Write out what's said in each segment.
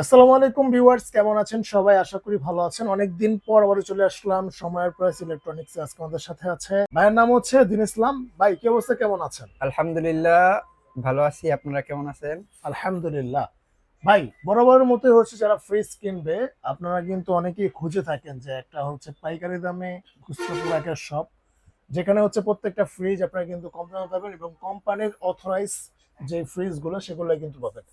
আসসালামু আলাইকুম ভিউয়ার্স কেমন আছেন সবাই? আশা করি ভালো আছেন। অনেক দিন পর আবারও চলে আসলাম সময়ের প্রাইস ইলেকট্রনিক্স আজকে আমাদের সাথে আছে ভাইয়ের নাম হচ্ছে দিন ইসলাম। ভাই কি অবস্থা? কেমন আছেন? আলহামদুলিল্লাহ ভালো আছি। আপনারা কেমন আছেন? আলহামদুলিল্লাহ। ভাই বরাবরের মতোই হচ্ছে যারা ফ্রিজ কিনবে আপনারা কিন্তু অনেকেই খুঁজে থাকেন যে একটা হচ্ছে পাইকারি দামে খুচরো প্রোডাক্টের শপ যেখানে হচ্ছে প্রত্যেকটা ফ্রিজ আপনারা কিন্তু কম দামে পাবেন এবং কোম্পানির অথরাইজ যে ফ্রিজগুলো সেগুলো কিন্তু পাবেন।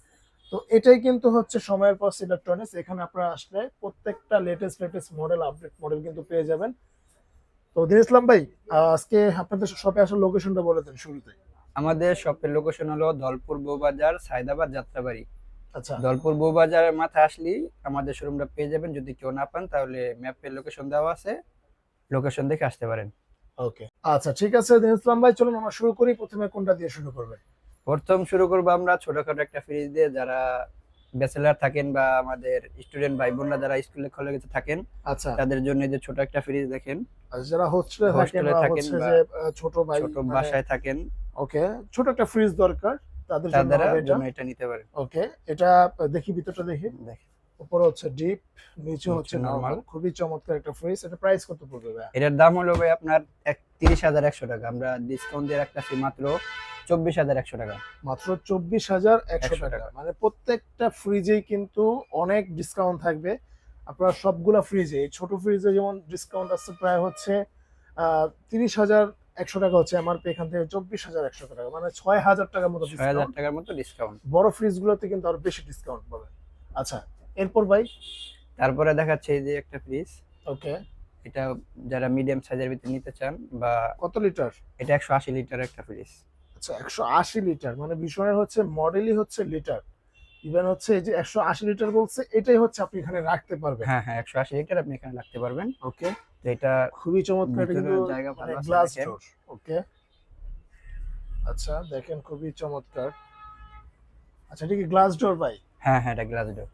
তো এটাই কিন্তু হচ্ছে সময়ের পর ইলেকট্রনিক্স এখানে আপনারা আসলে প্রত্যেকটা latest latest model update model কিন্তু পেয়ে যাবেন। তো দিন ইসলাম ভাই আজকে আপনাদের শপে আসার লোকেশনটা বলে দেন শুরুতে। আমাদের শপের লোকেশন হলো দলপুর বউবাজার সায়দাবাদ যাত্রাবাড়ি। আচ্ছা। দলপুর বউবাজারের মাথায় আসলেই আমাদের শোরুমটা পেয়ে যাবেন। যদি কেউ না পান তাহলে ম্যাপের লোকেশন দেওয়া আছে। লোকেশন দেখে আসতে পারেন। ওকে আচ্ছা ঠিক আছে দিন ইসলাম ভাই চলুন আমরা শুরু করি। প্রথমে কোনটা দিয়ে শুরু করবেন? প্রথম শুরু করব আমরা ছোটখাটো একটা ফ্রিজ দিয়ে যারা ব্যাচেলার থাকেন বা আমাদের স্টুডেন্ট ভাই বোনরা যারা স্কুলে কলেজে থাকেন আচ্ছা। তাদের জন্য যে ছোট একটা ফ্রিজ দেখেন। যারা হোস্টেলে থাকেন হোস্টেলে বা ছোট ভাই ছোট বাসায় থাকেন ওকে ছোট একটা ফ্রিজ দরকার তাদের জন্য এটা। নিতে পারেন। ওকে এটা দেখি ভিতরটা দেখি। দেখেন। উপরে হচ্ছে ডিপ নিচে হচ্ছে নরমাল খুবই চমৎকার একটা ফ্রিজ এটা প্রাইস কত পড়বে ভাই এটার দাম হলো ভাই আপনার এক তিরিশ হাজার একশো টাকা। আমরা ডিসকাউন্ট দিয়ে রাখতেছি মাত্র চব্বিশ হাজার একশো টাকা। মাত্র চব্বিশ হাজার একশো টাকা। মানে প্রত্যেকটা ফ্রিজেই কিন্তু অনেক ডিসকাউন্ট থাকবে। আপনার সবগুলা ফ্রিজে ছোট ফ্রিজে যেমন ডিসকাউন্ট আছে প্রায় হচ্ছে তিরিশ হাজার একশো টাকা হচ্ছে এমআরপি এখান থেকে চব্বিশ হাজার একশো টাকা। মানে ছয় হাজার টাকার মতো ছয় হাজার টাকার মতো ডিসকাউন্ট বড় ফ্রিজগুলোতে কিন্তু আরও বেশি ডিসকাউন্ট পাবেন। আচ্ছা এরপর ভাই? তারপরে দেখাচ্ছে এই যে একটা ফ্রিজ ওকে। এটা যারা মিডিয়াম সাইজের ভিতরে নিতে চান বা কত লিটার এটা একশো আশি লিটার একটা ফ্রিজ আচ্ছা একশো আশি লিটার মানে বিষয় হচ্ছে মডেলই হচ্ছে লিটার। ইভেন হচ্ছে এই যে একশো আশি লিটার বলছে এটাই হচ্ছে আপনি এখানে রাখতে পারবেন। হ্যাঁ হ্যাঁ একশো আশি লিটার আপনি এখানে রাখতে পারবেন। ওকে এটা খুবই চমৎকার কিন্তু জায়গা গ্লাস ডোর ওকে আচ্ছা দেখেন খুবই চমৎকার। আচ্ছা এটা কি গ্লাস ডোর ভাই? হ্যাঁ হ্যাঁ এটা গ্লাস ডোর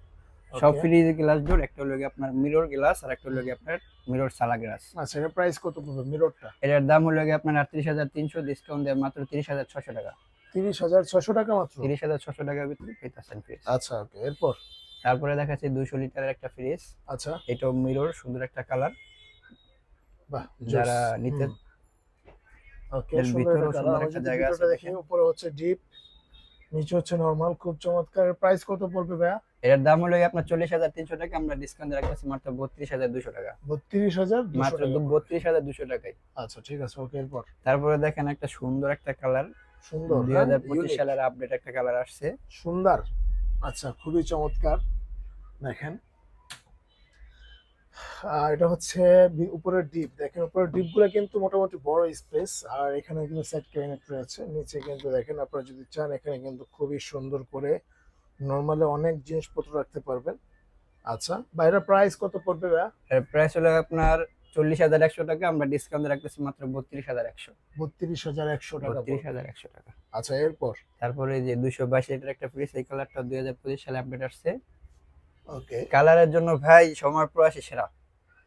সব ফ্রিজ গ্লাস ডোর একটা হলো আপনার মিরর গ্লাস আর একটা হলো আপনার মিরর সালা গ্লাস আচ্ছা এটা প্রাইস কত পড়বে মিররটা এটার দাম হলো গিয়ে আপনার আটত্রিশ হাজার তিনশো ডিসকাউন্ট দেয় মাত্র তিরিশ হাজার ছশো টাকা। তিরিশ হাজার ছশো টাকা মাত্র? তিরিশ হাজার ছশো টাকার ভিতরে পেতেছেন ফ্রিজ আচ্ছা ওকে এরপর? তারপরে দেখাচ্ছে দুশো লিটারের একটা ফ্রিজ আচ্ছা। এটাও মিরর সুন্দর একটা কালার বাহ যারা নিতে ওকে এর সুন্দর একটা জায়গা আছে দেখি দেখেন। উপরে হচ্ছে ডিপ নিচে হচ্ছে নরমাল খুব চমৎকার। প্রাইস কত পড়বে ভাইয়া? এটার দাম হলো আপনার চল্লিশ হাজার তিনশো টাকা আমরা ডিসকাউন্ট রাখতেছি মাত্র বত্রিশ হাজার দুশো টাকা। বত্রিশ হাজার মাত্র টাকা। বত্রিশ হাজার দুশো টাকায়। আচ্ছা ঠিক আছে ওকে এরপর? তারপরে দেখেন একটা সুন্দর একটা কালার সুন্দর দুই হ্যাঁ? হাজার পঁচিশ। সালের আপডেট একটা কালার আসছে। সুন্দর। আচ্ছা খুবই চমৎকার। দেখেন। আর এটা হচ্ছে উপরের ডিপ। দেখেন উপরের ডিপগুলো কিন্তু মোটামুটি বড় স্পেস আর এখানে কিন্তু সেট ক্যাবিনেট রয়েছে নিচে কিন্তু দেখেন আপনারা যদি চান এখানে কিন্তু খুবই সুন্দর করে নর্মালি অনেক জিনিসপত্র রাখতে পারবেন। আচ্ছা বাইরের প্রাইস কত পড়বে ভাইয়া? এর প্রাইস হলো আপনার চল্লিশ হাজার একশো টাকা আমরা ডিসকাউন্ট রাখতেছি মাত্র বত্রিশ হাজার একশো। বত্রিশ হাজার একশো টাকা বত্রিশ। হাজার একশো টাকা। আচ্ছা এরপর? তারপরে এই যে দুইশো বাইশ লিটার একটা ফ্রিজ এই কালারটা দুই হাজার পঁচিশ সালে আপডেট আসছে। ওকে। কালারের জন্য ভাই সময় প্রয়াসী সেরা।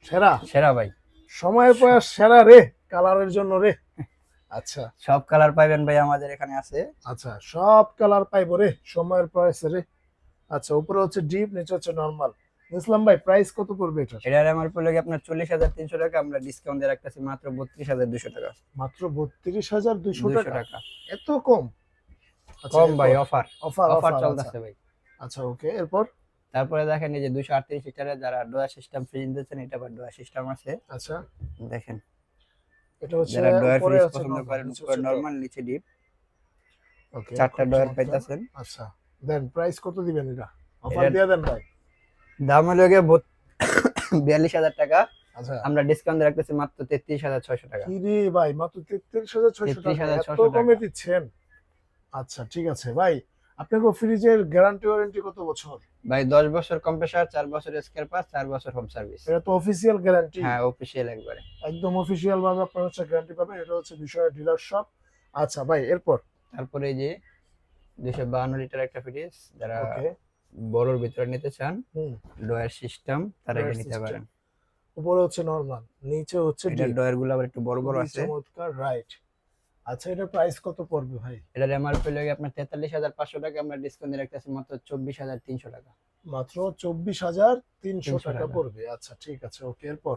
সেরা? সেরা ভাই। সময়ের প্রয়াস সেরা রে কালারের জন্য রে। আচ্ছা। সব কালার পাইবেন ভাই আমাদের এখানে আছে। আচ্ছা সব কালার পাইবো রে সময়ের প্রাইস রে। আচ্ছা উপরে হচ্ছে ডিপ নিচে হচ্ছে নরমাল ইসলাম ভাই প্রাইস কত পড়বে এটা এটার আমার পড়লে আপনার চল্লিশ হাজার তিনশো টাকা? আমরা ডিসকাউন্ট দিয়ে রাখতেছি মাত্র বত্রিশ হাজার দুশো টাকা। মাত্র বত্রিশ হাজার দুইশো দুশো টাকা? টাকা। এত কম? আচ্ছা, কম ভাই অফার অফার অফার চলতেছে ভাই। আচ্ছা ওকে এরপর? তারপরে দেখেন এই যে দুশো আটত্রিশ লিটারে যারা ডোয়া সিস্টেম ফ্রিজ দিচ্ছেন এটা আবার ডোয়া সিস্টেম আছে। আচ্ছা। দেখেন। এটা হচ্ছে যারা ডোয়ার উপরে পছন্দ করেন উপরে নরমাল নিচে ডিপ drop। চারটা খুব ডোয়ার আচ্ছা দেন প্রাইস কত দিবেন এটা? অফার দিয়ে দেন ভাই। দাম হলো গিয়ে বিয়াল্লিশ হাজার টাকা। আচ্ছা। আমরা ডিসকাউন্ট রাখতেছি মাত্র তেত্রিশ হাজার ছয়শো টাকা। কি রে ভাই মাত্র তেত্রিশ হাজার ছয়শো টাকা? 33,600 এত কমে দিচ্ছেন? আচ্ছা ঠিক আছে। ভাই আপনাকে ফ্রিজের গ্যারান্টি ওয়ারেন্টি কত বছর? ভাই দশ বছর কম্প্রেসার চার বছর স্কেয়ার পাস চার বছর হোম সার্ভিস এটা তো অফিসিয়াল গ্যারান্টি হ্যাঁ অফিসিয়াল একবারে। একদম অফিসিয়াল ভাবে আপনার হচ্ছে গ্যারান্টি পাবেন। এটা হচ্ছে বিষয় ডিলার শপ আচ্ছা ভাই এরপর? তারপরে এই যে দুশো বাহান্ন লিটার একটা ফ্রিজ যারা বড়োর ভিতরে নিতে চান হুম। ডয়ার সিস্টেম তারা এটা নিতে পারেন। উপরে হচ্ছে নরমাল নিচে হচ্ছে ডয়ারগুলো আবার একটু বড় বড় আছে। চমৎকার রাইট আচ্ছা এটা প্রাইস কত পড়বে ভাই? এটার এমআরপি লাগে আপনার তেতাল্লিশ হাজার পাঁচশো টাকা আমরা ডিসকাউন্ট রাখতেছি মাত্র চব্বিশ হাজার তিনশো টাকা। মাত্র চব্বিশ হাজার তিনশো টাকা টাকা। পড়বে। আচ্ছা ঠিক আছে ওকে এরপর?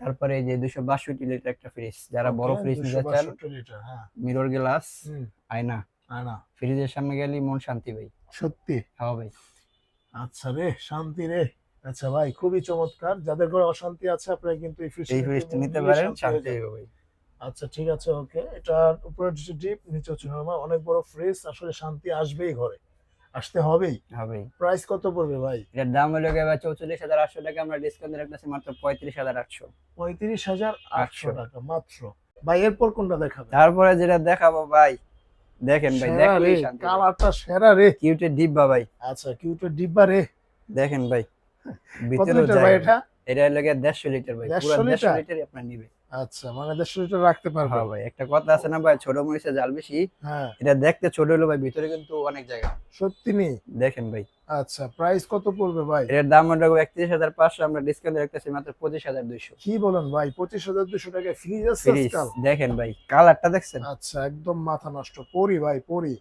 তারপরে এই যে দুশো বাষট্টি লিটার একটা ফ্রিজ যারা বড় ফ্রিজ নিতে 262 চান লিটার হ্যাঁ। মিরর গ্লাস আয়না। আয়না। না না ফ্রিজের সামনে গেলেই মন শান্তি ভাই। সত্যি? হ্যাঁ ভাই। আচ্ছা রে শান্তি রে। আচ্ছা ভাই খুবই চমৎকার। যাদের ঘরে অশান্তি আছে আপনারা কিন্তু এই ফ্রিজটা নিতে পারেন শান্তি হবে ভাই। আচ্ছা ঠিক আছে ওকে। এটার উপরে হচ্ছে ডিপ নিচে হচ্ছে নরমাল অনেক বড় ফ্রিজ আসলে শান্তি আসবেই ঘরে। আসতে হবেই। হবে প্রাইস কত পড়বে ভাই? এটার দাম হলো গিয়ে ভাই চৌচল্লিশ হাজার আটশো টাকা। আমরা ডিসকাউন্ট রাখতেছি মাত্র পঁয়ত্রিশ হাজার আটশো। পঁয়ত্রিশ হাজার আটশো টাকা মাত্র। ভাই এরপর কোনটা দেখাবে তারপরে যেটা দেখাবো ভাই দেখেন ভাই রে কালারটা সেরা রে। কিউটের ডিব্বা ভাই। আচ্ছা কিউটের ডিব্বা রে। দেখেন ভাই ভিতরে ভাই এটা? এটা লাগে দেড়শো লিটার ভাই পুরো দেড়শো লিটার? লিটারই আপনার নিবে। আচ্ছা মানে দেড়শো লিটার রাখতে পারবে? হ্যাঁ ভাই একটা কথা আছে না ভাই ছোট মরিচে জাল বেশি। হ্যাঁ। এটা দেখতে ছোট হলো ভাই ভিতরে কিন্তু অনেক জায়গা। সত্যি নেই দেখেন ভাই। আচ্ছা প্রাইস কত পড়বে ভাই? এটার দাম হলো একত্রিশ হাজার পাঁচশো আমরা ডিসকাউন্ট রাখতেছি মাত্র পঁচিশ হাজার দুইশো। কি বলেন ভাই পঁচিশ হাজার দুশো টাকায় ফ্রিজ আছে? দেখেন ভাই কালারটা দেখছেন? আচ্ছা একদম মাথা নষ্ট। পরি ভাই পরি।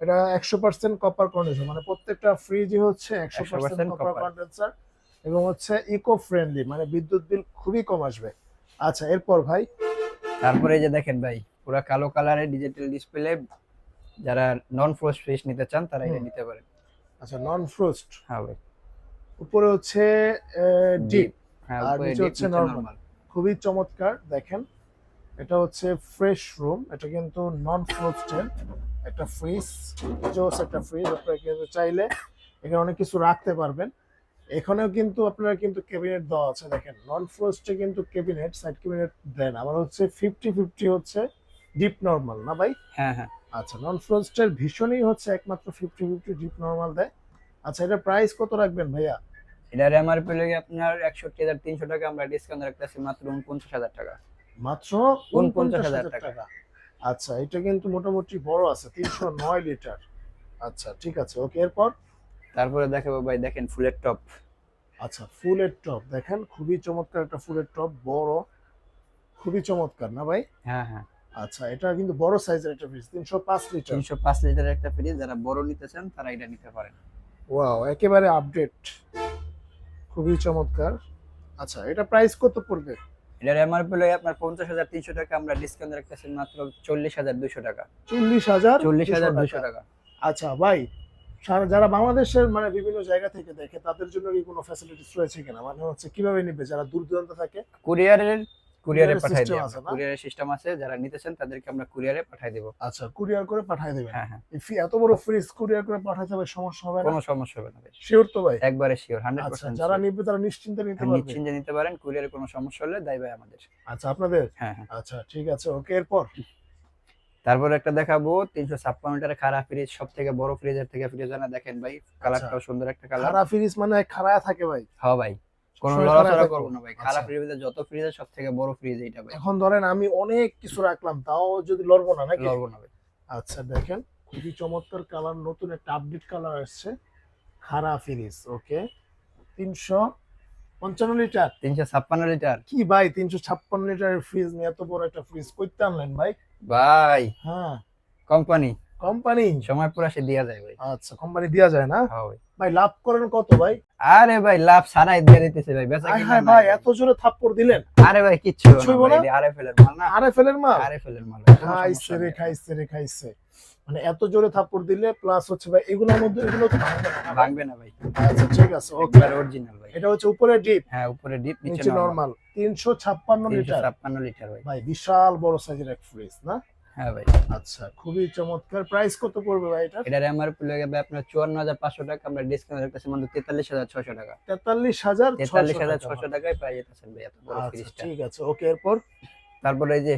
এটা একশো পার্সেন্ট কপার কন্ডেন্সার মানে প্রত্যেকটা ফ্রিজই হচ্ছে একশো 100% পার্সেন্ট কপার কন্ডেন্সার এবং হচ্ছে ইকো ফ্রেন্ডলি মানে বিদ্যুৎ বিল খুবই কম আসবে। আচ্ছা এরপর ভাই? তারপরে এই যে দেখেন ভাই পুরো কালো কালারের ডিজিটাল ডিসপ্লে যারা নন ফ্রোস্ট ফিশ নিতে চান তারা এটা নিতে পারেন। আচ্ছা নন ফ্রোস্ট হ্যাঁ ভাই। উপরে হচ্ছে ডিপ হ্যাঁ আর নিচে হচ্ছে normal। খুবই চমৎকার দেখেন। এটা হচ্ছে ফ্রেশ রুম এটা কিন্তু নন ফ্রোস্টেড একটা ফ্রিজ জোস একটা ফ্রিজ আপনারা কিন্তু চাইলে এখানে অনেক কিছু রাখতে পারবেন। এখানেও কিন্তু আপনারা কিন্তু ক্যাবিনেট দেওয়া আছে দেখেন। নন ফ্রোস্টে কিন্তু ক্যাবিনেট সাইড ক্যাবিনেট দেন। আবার হচ্ছে ফিফটি ফিফটি হচ্ছে ডিপ নর্মাল না ভাই? হ্যাঁ হ্যাঁ। আচ্ছা নন ফ্রোস্টের ভীষণই হচ্ছে একমাত্র ফিফটি ফিফটি ডিপ নর্মাল দেয়। আচ্ছা এটা প্রাইস কত রাখবেন ভাইয়া? এটার এমআরপি লাগে আপনার একষট্টি হাজার তিনশো টাকা আমরা ডিসকাউন্ট রাখতেছি মাত্র উনপঞ্চাশ হাজার টাকা। মাত্র 49,000 উনপঞ্চাশ হাজার টাকা। টাকা। আচ্ছা এটা কিন্তু মোটামুটি বড় আছে তিনশো নয় লিটার। আচ্ছা ঠিক আছে ওকে এরপর? তারপরে দেখাবো ভাই দেখেন ফুলের টপ। আচ্ছা ফুলের টপ। দেখেন খুবই চমৎকার একটা ফুলের টপ বড় খুবই চমৎকার না ভাই? হ্যাঁ হ্যাঁ। আচ্ছা এটা কিন্তু বড় সাইজের একটা ফ্রিজ তিনশো পাঁচ লিটার। তিনশো পাঁচ লিটারের একটা ফ্রিজ যারা বড় নিতে চান তারা এটা নিতে পারেন। ওয়াও একেবারে আপডেট খুবই চমৎকার। আচ্ছা এটা প্রাইস কত পড়বে? এটার এমআরপি লাগে আপনার পঞ্চাশ হাজার তিনশো টাকা আমরা ডিসকাউন্ট রাখতেছি মাত্র চল্লিশ হাজার দুশো টাকা। চল্লিশ হাজার চল্লিশ হাজার 200 দুশো টাকা। আচ্ছা ভাই যারা বাংলাদেশের মানে বিভিন্ন জায়গা থেকে দেখে তাদের জন্য কি কোনো ফ্যাসিলিটিস রয়েছে কিনা? মানে হচ্ছে কীভাবে নিবে? যারা দূর দূরান্ত থাকে? কুরিয়ারের কুরিয়ারে system দিই আছে সিস্টেম আছে যারা নিতে চান তাদেরকে আমরা কুরিয়ারে পাঠাই দেবো। আচ্ছা কুরিয়ার করে পাঠিয়ে দেবেন? হ্যাঁ হ্যাঁ। এত বড় ফ্রিজ কুরিয়ার করে পাঠাতে হবে সমস্যা হবে না? কোনো সমস্যা হবে না শিওর তো ভাই? একবারে শিওর হান্ড্রেড আচ্ছা পার্সেন্ট যারা নিবে তারা নিশ্চিন্তে নিতে পারবে। নিশ্চিন্তে নিতে পারেন কুরিয়ারে কোনো সমস্যা হলে দায় ভাই আমাদের। আচ্ছা আপনাদের? হ্যাঁ হ্যাঁ। আচ্ছা ঠিক আছে ওকে এরপর? তারপর একটা দেখাবো তিনশো ছাপ্পান্ন লিটারের খারাপ ফ্রিজ সব থেকে বড় ফ্রিজের থেকে ফ্রিজ না দেখেন ভাই কালারটাও সুন্দর একটা কালার খারাপ ফ্রিজ মানে খারাপ থাকে ভাই। হ্যাঁ ভাই কোনো লড়াচড়া করব না ভাই খারাপ আচ্ছা। যত ফ্রিজ সব থেকে বড় ফ্রিজ এইটা ভাই। এখন ধরেন আমি অনেক কিছু রাখলাম তাও যদি লড়বো না নাকি? লড়বো না ভাই। আচ্ছা দেখেন খুবই চমৎকার কালার নতুন একটা আপডেট কালার আসছে খারা ফিনিশ ওকে তিনশো পঞ্চান্ন লিটার তিনশো ছাপ্পান্ন লিটার কি ভাই তিনশো ছাপ্পান্ন লিটারের ফ্রিজ নিয়ে এত বড় একটা ফ্রিজ করতে আনলেন ভাই? ভাই হ্যাঁ। কোম্পানি কোম্পানি সময় পুরো সে দিয়া যায় ভাই। আচ্ছা কোম্পানি দেওয়া যায় না? হ্যাঁ ভাই। ভাই লাভ করেন কত ভাই? আরে ভাই লাভ সারাই দিয়ে দিতেছে ভাই বেচা কিনা হায় ভাই ভাই। এত জোরে থাপ্পড় দিলেন? আরে ভাই কিচ্ছু না ভাই, আরে ফেলের মাল না। আরে ফেলেন মা আরে ফেলের মাল খাইছে রে খাইছে রে খাইছে। মানে এত জোরে থাপ্পড় দিলে প্লাস হচ্ছে ভাই এগুলোর মধ্যে এগুলো তো ভাঙবে না, ভাই। আচ্ছা ঠিক আছে ওকে অরিজিনাল ভাই। এটা হচ্ছে উপরে ডিপ হ্যাঁ উপরে ডিপ নিচে নরমাল নরমাল তিনশো ছাপ্পান্ন তিনশো লিটার ছাপ্পান্ন লিটার ভাই। ভাই বিশাল বড় সাইজের এক ফ্রিজ না? হ্যাঁ ভাই। আচ্ছা খুবই চমৎকার। প্রাইস কত পড়বে ভাই এটা? এটার এমআরপি লাগে ভাই আপনার চুয়ান্ন হাজার পাঁচশো টাকা আমরা ডিসকাউন্ট রাখতেছি মাত্র তেতাল্লিশ হাজার ছশো টাকা। তেতাল্লিশ হাজার তেতাল্লিশ হাজার ছশো ছশো টাকায় পেয়ে যেতেছেন ভাই এত বড় আচ্ছা ফ্রিজটা ঠিক আছে ওকে এরপর? তারপরে এই যে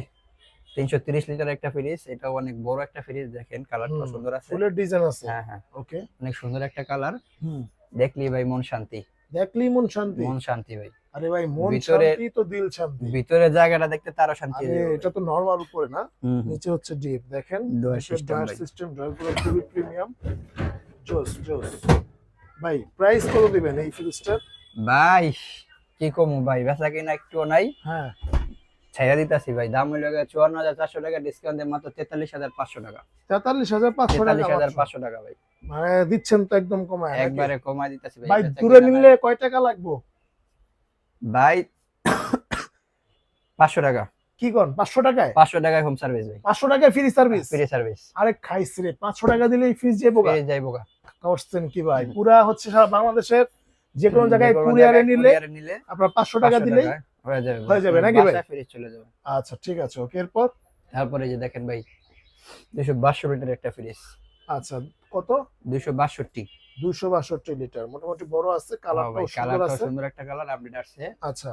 তিনশো তিরিশ লিটার একটা ফ্রিজ এটাও অনেক বড় একটা ফ্রিজ দেখেন কালারটা সুন্দর আছে। ফুলের ডিজাইন আছে। হ্যাঁ হ্যাঁ। ওকে অনেক সুন্দর একটা কালার হুম। দেখলি ভাই মন শান্তি। দেখলি মন শান্তি। মন শান্তি ভাই। আরে ভাই মন শান্তি তো দিল শান্তি। ভিতরে জায়গাটা দেখতে তারও শান্তি এটা তো নরমাল উপরে না। নিচে হচ্ছে ডিপ দেখেন? সিস্টেম খুবই প্রিমিয়াম জোস জোস। ভাই প্রাইস কত দিবেন এই ফ্রিজটার ভাই কি কমু ভাই বেচা কিনা একটু নাই। হ্যাঁ। ছাইরা দিতাছি ভাই দাম হইল চুয়ান্ন হাজার চারশো টাকা ডিসকাউন্ট মাত্র তেতাল্লিশ হাজার পাঁচশো টাকা। তেতাল্লিশ হাজার পাঁচশো টাকা হাজার পাঁচশো টাকা ভাই। মানে দিচ্ছেন তো একদম কমায় একবারে কমাই দিতেছি ভাই ভাই দূরে নিলে কয় টাকা লাগবো? ভাই পাঁচশো টাকা। কি কন? পাঁচশো টাকায়? পাঁচশো টাকায় হোম সার্ভিস ভাই। পাঁচশো টাকায় ফ্রি সার্ভিস ফ্রি সার্ভিস আরে খাইছি রে পাঁচশো টাকা দিলেই ফ্রিজ গা ফ্রি যাইবো গা করছেন কি ভাই? পুরা হচ্ছে সারা বাংলাদেশের যে কোনো জায়গায় কুরিয়ারে নিলে আপনার পাঁচশো টাকা 500 দিলেই হয়ে যাবে। হয়ে যাবে নাকি ভাই? ফ্রি চলে যাবে। আচ্ছা ঠিক আছে ওকে এরপর? তারপরে যে দেখেন ভাই দুশো বাষট্টি লিটার একটা ফ্রিজ আচ্ছা কত? দুশো বাষট্টি। দুশো বাষট্টি লিটার মোটামুটি বড় আছে কালারটাও সুন্দর একটা কালার আপডেট আসছে আচ্ছা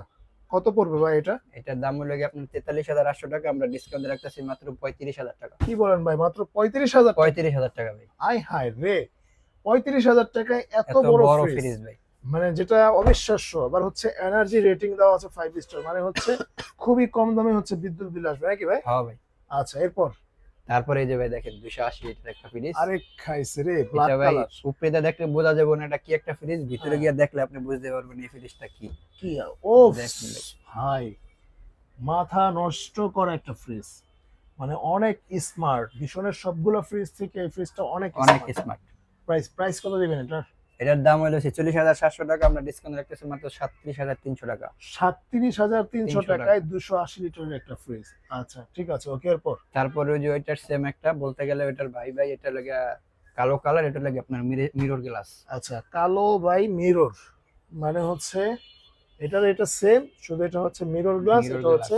কত পড়বে ভাই এটা? এটার দাম হলো আপনার তেতাল্লিশ হাজার আটশো টাকা আমরা ডিসকাউন্ট রাখতেছি মাত্র পঁয়ত্রিশ হাজার টাকা। কি বলেন ভাই মাত্র পঁয়ত্রিশ হাজার পঁয়ত্রিশ হাজার টাকা ভাই। আই হাই রে পঁয়ত্রিশ হাজার টাকায় এত বড় ফ্রিজ ভাই। মানে যেটা অবিশ্বাস্য আবার হচ্ছে এনার্জি রেটিং দেওয়া আছে ফাইভ স্টার মানে হচ্ছে খুবই কম দামে হচ্ছে বিদ্যুৎ বিল আসবে নাকি ভাই? হ্যাঁ ভাই। আচ্ছা এরপর? তারপরে এই যে ভাই দেখেন দুশো আশি লিটার একটা ফ্রিজ আরে খাইছে রে ভাই উপরেতে দেখলে বোঝা যাবে না এটা কি একটা ফ্রিজ ভিতরে হ্যাঁ। গিয়ে দেখলে আপনি বুঝতে পারবেন এই ফ্রিজটা কি। কি ও। ভাই মাথা নষ্ট করা একটা ফ্রিজ মানে অনেক স্মার্ট ভীষণের সবগুলো ফ্রিজ থেকে এই ফ্রিজটা অনেক অনেক স্মার্ট প্রাইস প্রাইস কত দিবেন এটা? এটার দাম হলো ছেচল্লিশ হাজার সাতশো টাকা আমরা ডিসকাউন্ট রাখতেছি মাত্র সাতত্রিশ হাজার তিনশো টাকা। সাতত্রিশ হাজার তিনশো 300 টাকায় দুশো আশি লিটারের একটা ফ্রিজ আচ্ছা ঠিক আছে ওকে এরপর? তারপরে ওই যে ওইটার সেম একটা বলতে গেলে ওইটার ভাই ভাই এটা লাগে কালো কালার এটা লাগে আপনার মিরর গ্লাস আচ্ছা কালো বাই মিরর মানে হচ্ছে এটার এটা সেম শুধু এটা হচ্ছে মিরর গ্লাস এটা হচ্ছে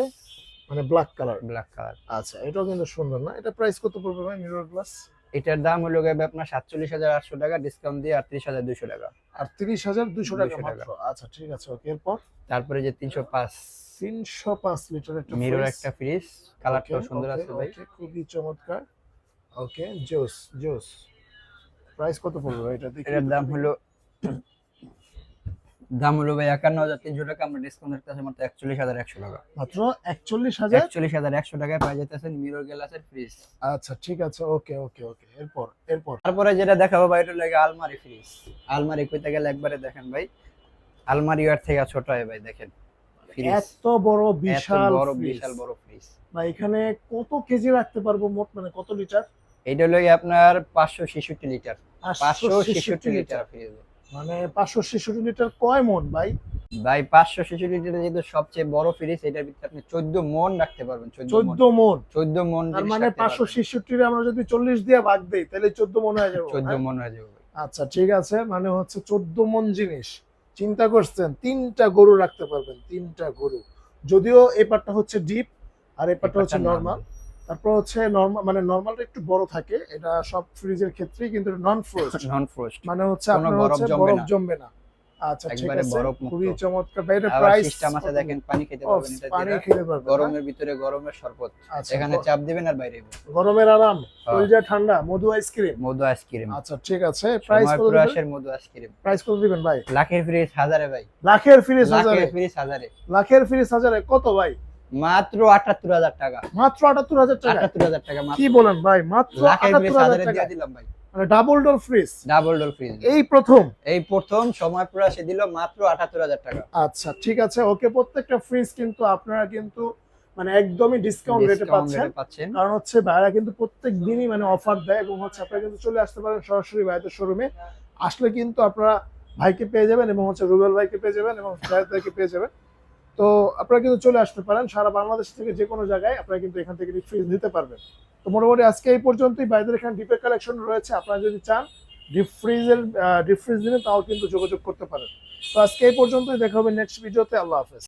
মানে ব্ল্যাক কালার ব্ল্যাক কালার আচ্ছা এটাও কিন্তু সুন্দর না। এটা প্রাইস কত পড়বে ভাই মিরর গ্লাস এটার দাম হলো গেবে আপনার সাতচল্লিশ হাজার আটশো টাকা ডিসকাউন্ট দিয়ে আটত্রিশ হাজার দুশো টাকা। আর তিরিশ হাজার দুশো টাকা 200 টাকা। মাত্র আচ্ছা ঠিক আছে ওকে এরপর? তারপরে যে তিনশো পাঁচ। তিনশো পাঁচ লিটার একটা মিরর একটা ফ্রিজ কালারটা সুন্দর আছে ভাই। খুবই চমৎকার। ওকে জোস জোস। প্রাইস কত পড়বে এটা দেখি এটার দাম হলো দাম হলো ভাই একান্ন হাজার তিনশো টাকা আমরা ডিসকাউন্ট রাখতেছি মাত্র একচল্লিশ হাজার একশো টাকা। মাত্র একচল্লিশ হাজার? একচল্লিশ হাজার একশো টাকায় পাই যেতেছেন মিরর গ্লাসের ফ্রিজ আচ্ছা ঠিক আছে ওকে ওকে ওকে এরপর এরপর। তারপরে যেটা দেখাবো ভাই এটা লাগে আলমারি ফ্রিজ আলমারি কইতে গেলে একবারে দেখেন ভাই আলমারি থেকে ছোট হয় ভাই দেখেন। এত বড় বিশাল বড় বিশাল বড় ফ্রিজ বা এখানে কত কেজি রাখতে পারব মোট মানে কত লিটার এটা হলো আপনার পাঁচশো ছেষট্টি লিটার পাঁচশো 566 ছেষট্টি লিটার ফ্রিজ মানে পাঁচশো ছেষট্টি লিটার কয় মন ভাই? ভাই পাঁচশো ছেষট্টি লিটার যেহেতু সবচেয়ে বড় ফ্রিজ এটার ভিতরে আপনি চোদ্দ মন রাখতে পারবেন চোদ্দ মন। চোদ্দ মন? মানে পাঁচশো ছেষট্টি আমরা যদি চল্লিশ দিয়ে ভাগ দেই তাহলে চোদ্দ মন হয়ে যাবে চোদ্দ? মন হয়ে যাবে আচ্ছা ঠিক আছে মানে হচ্ছে চোদ্দ মন জিনিস। চিন্তা করছেন তিনটা গরু রাখতে পারবেন তিনটা গরু। যদিও এই পাটটা হচ্ছে ডিপ আর এই পাটটা হচ্ছে নর্মাল তারপর হচ্ছে নর্মাল মানে নর্মালটা একু বড় থাকে। এটা সব ফ্রিজের ক্ষেত্রেই কিন্তু নন ফ্রোস্ট নন ফ্রোস্ট মানে হচ্ছে আপনার হচ্ছে বরফ জমবে না। আচ্ছা ঠিক আছে। খুবই চমৎকার। ভাই এটা প্রাইস সিস্টেম আছে দেখেন পানি খেতে পারবেন এটা পানি খেতে পারবেন গরমের ভিতরে গরমের শরবত। আচ্ছা এখানে চাপ দিবেন আর বাইরে গরমের আরাম হ্যাঁ। কলিজা ঠান্ডা মধু আইসক্রিম। মধু আইসক্রিম। আচ্ছা ঠিক আছে। প্রাইস কত দিবেন? প্রয়াসের মধু আইসক্রিম। প্রাইস কত দিবেন ভাই? লাখের ফ্রিজ হাজারে ভাই। লাখের ফ্রিজ হাজারে। লাখের ফ্রিজ হাজারে। লাখের ফ্রিজ হাজারে। কত ভাই? মাত্র আটাত্তর হাজার টাকা। মাত্র আটাত্তর হাজার টাকা? আটাত্তর হাজার টাকা কি বলেন ভাই? মাত্র আটাত্তর হাজার টাকা। দিলাম ভাই। মানে double door fridge double door fridge এই প্রথম? এই প্রথম সময় দিল মাত্র আটাত্তর হাজার টাকা। আচ্ছা ঠিক আছে। ওকে প্রত্যেকটা ফ্রিজ কিন্তু আপনারা কিন্তু মানে একদমই ডিসকাউন্ট রেটে পাচ্ছেন। রেটে পাচ্ছেন। কারণ হচ্ছে ভাইরা কিন্তু প্রত্যেক দিনই মানে অফার দেয় এবং হচ্ছে আপনারা কিন্তু চলে আসতে পারেন সরাসরি ভাইদের শোরুমে আসলে কিন্তু আপনারা ভাইকে পেয়ে যাবেন এবং হচ্ছে রুবেল ভাইকে পেয়ে যাবেন এবং জাহেদ ভাইকে পেয়ে যাবেন। তো আপনারা কিন্তু চলে আসতে পারেন, সারা বাংলাদেশ থেকে যে কোনো জায়গায় আপনারা কিন্তু এখান থেকে ফ্রিজ নিতে পারবেন। তো মোটামুটি আজকে এই পর্যন্তই। বাইদের এখানে ডিপের কালেকশন রয়েছে, আপনারা যদি চান ডিপ ফ্রিজের ডিপ ফ্রিজ দিনে তাও কিন্তু যোগাযোগ করতে পারেন। তো আজকে এই পর্যন্তই, দেখা হবে নেক্সট ভিডিওতে আল্লাহ হাফেজ।